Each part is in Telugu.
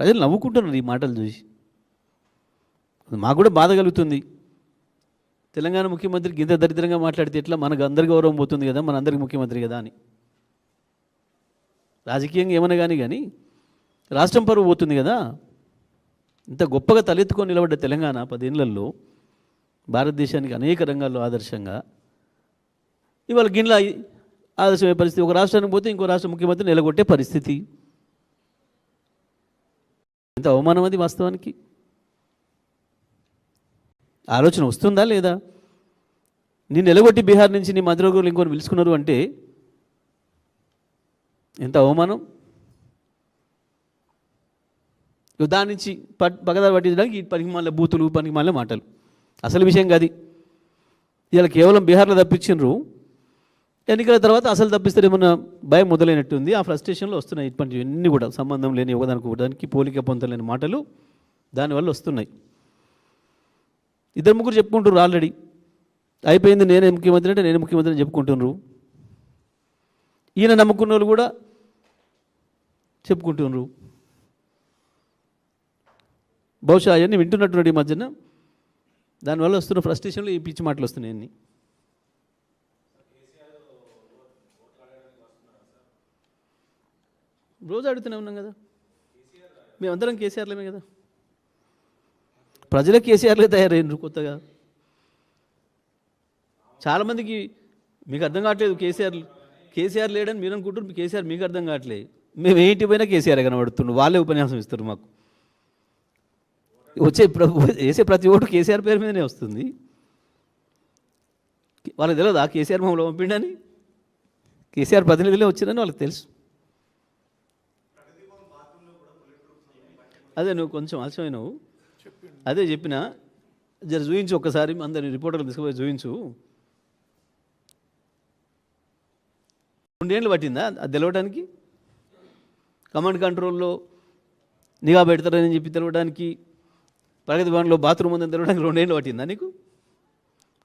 ప్రజలు నవ్వుకుంటున్నారు ఈ మాటలు చూసి. మాకు కూడా బాధ కలుగుతుంది. తెలంగాణ ముఖ్యమంత్రికి ఇంత దరిద్రంగా మాట్లాడితే ఎట్లా మనకు అందరి గౌరవం పోతుంది కదా మన అందరికి ముఖ్యమంత్రి కదా అని. రాజకీయంగా ఏమైనా కానీ కానీ రాష్ట్రం పరువు పోతుంది కదా. ఇంత గొప్పగా తలెత్తుకొని నిలబడ్డ తెలంగాణ పదేళ్ళలో భారతదేశానికి అనేక రంగాల్లో ఆదర్శంగా ఇవాళ గిన్నెల ఆదర్శమయ్యే పరిస్థితి ఒక రాష్ట్రానికి పోతే ఇంకో రాష్ట్ర ముఖ్యమంత్రి నిలగొట్టే పరిస్థితి. ఎంత అవమానం అది వాస్తవానికి? ఆలోచన వస్తుందా లేదా? నేను ఎలగొట్టి బీహార్ నుంచి నీ మంత్రివర్గంలో ఇంకొని పిలుచుకున్నారు అంటే ఎంత అవమానం? దాని నుంచి పట్ పగదారు పట్టించడానికి ఈ పనికి మళ్ళీ బూతులు పనికి మళ్ళీ మాటలు. అసలు విషయం కాదు. ఇలా కేవలం బీహార్లో తప్పించినరు ఎన్నికల తర్వాత అసలు తప్పిస్తారేమన్నా భయం మొదలైనట్టుంది. ఆ ఫ్రస్ట్రేషన్లో వస్తున్నాయి ఇప్పటి ఇవన్నీ కూడా. సంబంధం లేని ఒకదానికి ఒకదానికి పోలిక పొందలేని మాటలు దానివల్ల వస్తున్నాయి. ఇద్దరు ముగ్గురు చెప్పుకుంటున్నారు ఆల్రెడీ. అయిపోయింది నేనే ముఖ్యమంత్రి అంటే నేను ముఖ్యమంత్రి అని చెప్పుకుంటున్నారు. ఈయన నమ్ముకున్న వాళ్ళు కూడా చెప్పుకుంటున్నారు. బహుశా అవన్నీ వింటున్నటువంటి ఈ మధ్యన. దానివల్ల వస్తున్న ఫ్రస్ట్రేషన్లో ఈ పిచ్చి మాటలు వస్తున్నాయి అన్నీ. రోజు అడుగుతూనే ఉన్నాం కదా. మేమందరం కేసీఆర్లేమే కదా. ప్రజలే కేసీఆర్లే తయారైనరు కొత్తగా. చాలామందికి మీకు అర్థం కావట్లేదు కేసీఆర్ కేసీఆర్ లేడని మీరు అనుకుంటున్నారు కేసీఆర్ మీకు అర్థం కావట్లేదు. మేము ఏంటి పోయినా కేసీఆర్ కనబడుతున్నాం వాళ్ళే ఉపన్యాసం ఇస్తారు మాకు. వచ్చే వేసే ప్రతి ఓటు కేసీఆర్ పేరు మీదనే వస్తుంది. వాళ్ళకి తెలియదా కేసీఆర్ మమ్మల్ని పంపిండని? కేసీఆర్ ప్రతినిధులే వచ్చిందని వాళ్ళకి తెలుసు. అదే నువ్వు కొంచెం ఆలస్యమైనవు. అదే చెప్పిన జర చూయించు ఒక్కసారి అందరిని రిపోర్టర్లు తీసుకుపోయి చూయించు. రెండేళ్ళు పట్టిందా అది తెలవడానికి కమాండ్ కంట్రోల్లో నిఘా పెడతారని చెప్పి తెలవడానికి ప్రగతి భవన్లో బాత్రూమ్ ఉందని తెలవడానికి రెండేళ్ళు పట్టిందా నీకు?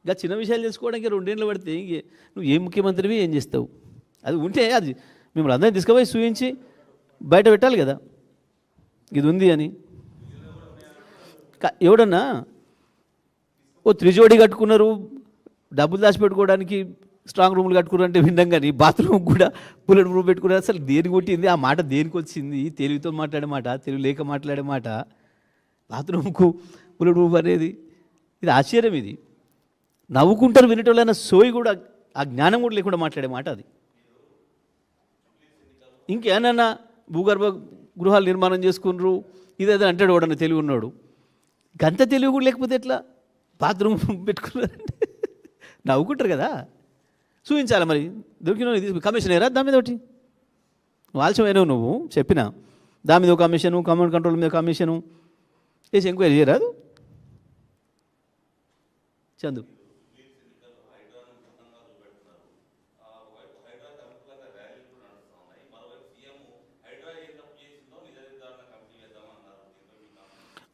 ఇంకా చిన్న విషయాలు తెలుసుకోవడానికి రెండేళ్ళు పడితే ఇంకే నువ్వు ఏ ముఖ్యమంత్రివి ఏం చేస్తావు? అది ఉంటే అది మిమ్మల్ని అందరినీ తీసుకుపోయి చూయించి బయట పెట్టాలి కదా. ఇది ఉంది అని ఎవడన్నా? ఓ త్రిజోడి కట్టుకున్నారు డబ్బులు దాచిపెట్టుకోవడానికి స్ట్రాంగ్ రూమ్లు కట్టుకున్నారు అంటే విన్నాం కానీ బాత్రూమ్ కూడా బుల్లెట్ ప్రూఫ్ పెట్టుకున్నారు. అసలు దేనికి కొట్టింది? ఆ మాట దేనికి వచ్చింది? తెలివితో మాట్లాడే మాట తెలుగు లేక మాట్లాడే మాట బాత్రూమ్కు బుల్లెట్ ప్రూఫ్ అనేది. ఇది ఆశ్చర్యం ఇది. నవ్వుకుంటారు వినటోళ్ళైనా సోయి కూడా ఆ జ్ఞానం కూడా లేకుండా మాట్లాడే మాట అది. ఇంకేమన్నా భూగర్భ గృహాలు నిర్మాణం చేసుకున్నారు ఇదేదో అంటాడు వాడన్న తెలివి ఉన్నాడు. గంత తెలివి కూడా లేకపోతే ఎట్లా? బాత్రూమ్ పెట్టుకున్నారంటే. నవ్వుకుంటారు కదా. చూపించాలి మరి. దొరికిన కమిషన్ ఏరా దాని మీద ఒకటి? నువ్వు ఆలస్యమైనవు నువ్వు చెప్పిన. దాని మీద ఒక కమిషను కమాండ్ కంట్రోల్ మీద కమిషను. వేసి ఎంక్వైరీ చేయరాదు. చందు.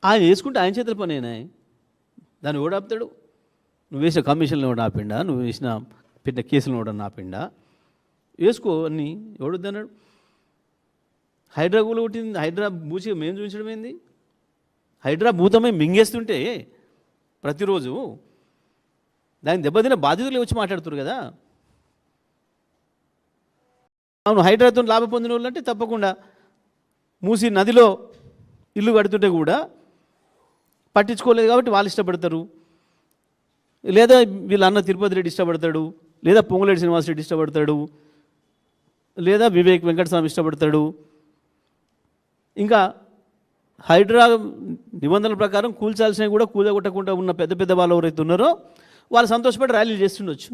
ఆయన వేసుకుంటే ఆయన చేతుల పనేనా దాన్ని ఓడాపుతాడు ఆపుతాడు? నువ్వు వేసిన కమిషన్లు కూడా ఆపిండా? నువ్వు వేసిన పెట్టిన కేసులను కూడా ఆపిండా? వేసుకో అని ఎవడొద్దు అన్నాడు. హైడ్రా కూడా కొట్టింది. హైడ్రా బూచి మేము చూపించడం ఏంది? హైడ్రా భూతమే మింగేస్తుంటే ప్రతిరోజు దానికి దెబ్బతిన బాధితులు వచ్చి మాట్లాడుతారు కదా. అవును హైడ్రాతో లాభ పొందిన వాళ్ళు అంటే తప్పకుండా మూసి నదిలో ఇల్లు కడుతుంటే కూడా పట్టించుకోలేదు కాబట్టి వాళ్ళు ఇష్టపడతారు. లేదా వీళ్ళ అన్న తిరుపతి రెడ్డి ఇష్టపడతాడు లేదా పొంగులేటి శ్రీనివాస్ రెడ్డి ఇష్టపడతాడు లేదా వివేక్ వెంకటస్వామి ఇష్టపడతాడు. ఇంకా హైడ్రా నిబంధనల ప్రకారం కూల్చాల్సినవి కూడా కూలగొట్టకుండా ఉన్న పెద్ద పెద్ద వాళ్ళు ఎవరైతే ఉన్నారో వాళ్ళు సంతోషపడి ర్యాలీలు చేస్తుండొచ్చు.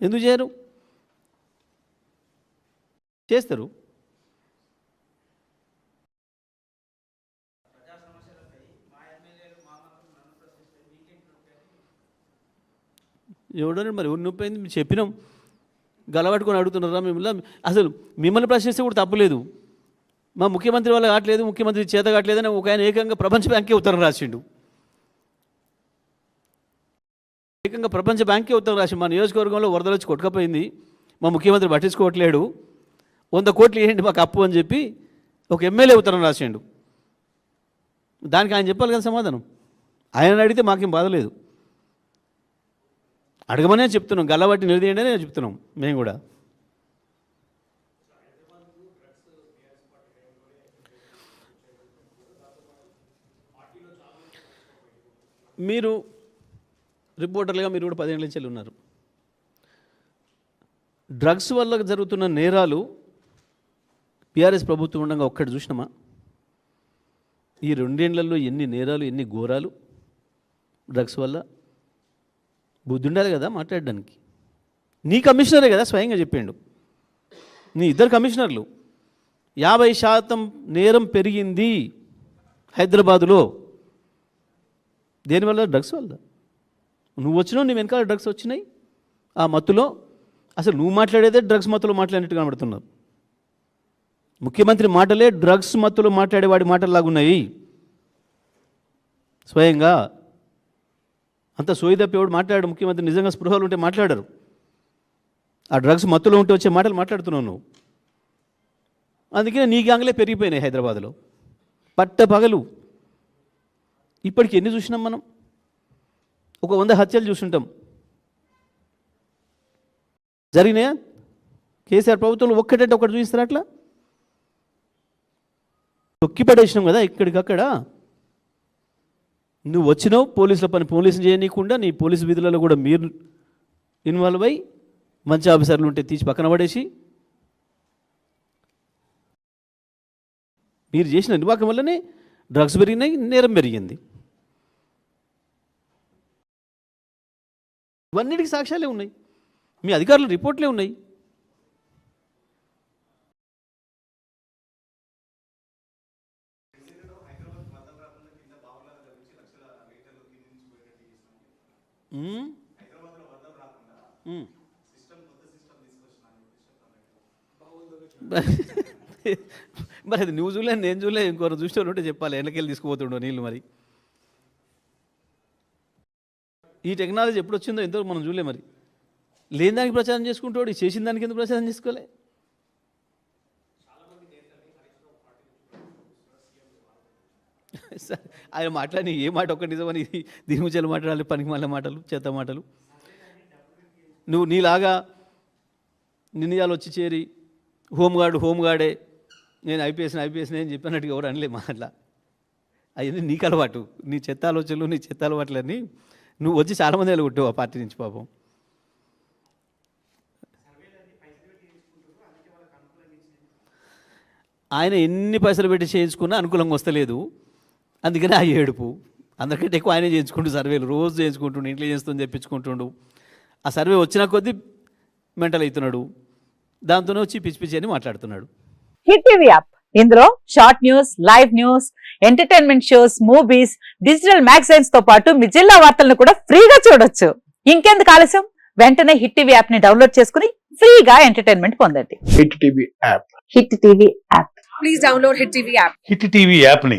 ఎందుకు చేయరు? చేస్తారు. ఎవడని మరి ఎవరు నొప్పి మేము చెప్పినాం. గలబట్టుకొని అడుగుతున్నారా మిమ్మల్ని? అసలు మిమ్మల్ని ప్రశ్నిస్తే కూడా తప్పులేదు మా ముఖ్యమంత్రి వల్ల కావట్లేదు ముఖ్యమంత్రి చేత కావట్లేదని ఒక ఆయన ఏకంగా ప్రపంచ బ్యాంకే ఉత్తరం రాసిండు. ఏకంగా ప్రపంచ బ్యాంకే ఉత్తరం రాసి మా నియోజకవర్గంలో వరదలు వచ్చి కొట్టుకపోయింది. మా ముఖ్యమంత్రి పట్టించుకోవట్లేడు. వంద కోట్లు ఏంటి మాకు అప్పు అని చెప్పి ఒక ఎమ్మెల్యే ఉత్తరం రాసిండు. దానికి ఆయన చెప్పాలి కదా సమాధానం? ఆయన అడిగితే మాకేం బాధ లేదు. అడగమనే చెప్తున్నాం గల్లబట్టి నిలదీయండి అని చెప్తున్నాం మేము కూడా. మీరు రిపోర్టర్లుగా మీరు కూడా పదిహేను నుంచి ఉన్నారు. డ్రగ్స్ వల్ల జరుగుతున్న నేరాలు బీఆర్ఎస్ ప్రభుత్వం ఉండగా ఒక్కటి చూసినామా? ఈ రెండేళ్ళలో ఎన్ని నేరాలు ఎన్ని ఘోరాలు డ్రగ్స్ వల్ల? బుద్ధి ఉండాలి కదా మాట్లాడడానికి. నీ కమిషనరే కదా స్వయంగా చెప్పిండు. నీ ఇద్దరు కమిషనర్లు. యాభై శాతం నేరం పెరిగింది హైదరాబాదులో. దేనివల్ల డ్రగ్స్ వల్ల. నువ్వు వచ్చినావు నీ వెనకాల డ్రగ్స్ వచ్చినాయి. ఆ మత్తులో అసలు నువ్వు మాట్లాడేదే డ్రగ్స్ మత్తులో మాట్లాడినట్టు కనబడుతున్నావు ముఖ్యమంత్రి మాటలే డ్రగ్స్ మత్తులో మాట్లాడేవాడి మాటలాగున్నాయి ఉన్నాయి స్వయంగా అంత సోయిదప్పేవాడు మాట్లాడు ముఖ్యమంత్రి నిజంగా స్పృహలు ఉంటే మాట్లాడరు. ఆ డ్రగ్స్ మత్తులో ఉంటే వచ్చే మాటలు మాట్లాడుతున్నావు నువ్వు. అందుకనే నీ గ్యాంగ్లే పెరిగిపోయినాయి హైదరాబాద్లో. పట్ట పగలు. ఇప్పటికి ఎన్ని చూసినాం మనం? ఒక వంద హత్యలు చూసుంటాం. జరిగినాయా? కేసీఆర్ ప్రభుత్వంలో ఒక్కటంటే ఒకటి చూపిస్తారా అట్లా? తొక్కి పడేసినాం కదా ఇక్కడికక్కడ. నువ్వు వచ్చినావు పోలీసుల పని పోలీసులు చేయనీయకుండా నీ పోలీసు విధులలో కూడా మీరు ఇన్వాల్వ్ అయ్యి మంచి ఆఫీసర్లు ఉంటే తీసి పక్కన పడేసి. మీరు చేసిన నిర్వాహకం వల్లనే డ్రగ్స్ పెరిగినాయి నేరం పెరిగింది. ఇవన్నిటికి సాక్ష్యాలే ఉన్నాయి. మీ అధికారుల రిపోర్ట్లే ఉన్నాయి. మరి అది నువ్వు చూడలేదు నేను చూడలేదు ఇంకొకరు చూస్తే ఉంటే చెప్పాలి. వెనకెళ్ళి తీసుకుపోతుండో నీళ్ళు మరి. ఈ టెక్నాలజీ ఎప్పుడు వచ్చిందో ఇంతవరకు మనం చూడలే మరి. లేని దానికి ప్రచారం చేసుకుంటాడు చేసిన దానికి ఎందుకు ప్రచారం చేసుకోలే? సరే, ఆయన మాట్లాడి ఏ మాట ఒక్క నిజమని దీని మాట్లాడాలి పనికి మళ్ళీ మాటలు చేత మాటలు. నువ్వు నీలాగా నిన్నయాలు వచ్చి చేరి హోంగార్డు హోంగార్డే నేను ఐపీఎస్ ఐపీఎస్ నేను చెప్పినట్టుగా ఎవరు అనలే మా అట్లా. అవన్నీ నీకు అలవాటు. నీ చెత్త ఆలోచనలు నీ చెత్త అలవాట్లన్నీ నువ్వు వచ్చి చాలామంది వెళ్ళగొట్టావు ఆ పార్టీ నుంచి పాపం? ఆయన ఎన్ని పైసలు పెట్టి చేయించుకున్నా అనుకూలంగా వస్తలేదు. అందుకని ఆ ఏడుపు. అందరికంటే ఎక్కువ ఆయనే చేయించుకుంటూ సర్వేలు. రోజు చేయించుకుంటుండు ఇంటెలిజెన్స్తో చెప్పించుకుంటుండు ఆ సర్వే వచ్చిన కొద్దీ మెంటల్ అవుతున్నాడు. దాంతోనే వచ్చి పిచ్చి పిచ్చి అని మాట్లాడుతున్నాడు. Hit TV app. ఇందులో short news live news entertainment shows movies digital మ్యాగజైన్స్తో పాటు మీ జిల్లా వార్తలను కూడా ఫ్రీగా చూడొచ్చు. ఇంకెందుకు ఆలస్యం? వెంటనే హిట్ టీవీ యాప్ని డౌన్లోడ్ చేసుకుని ఫ్రీగా ఎంటర్టైన్మెంట్ పొందండి. Hit TV app. Hit TV app. Please download Hit TV app. Hit TV యాప్ని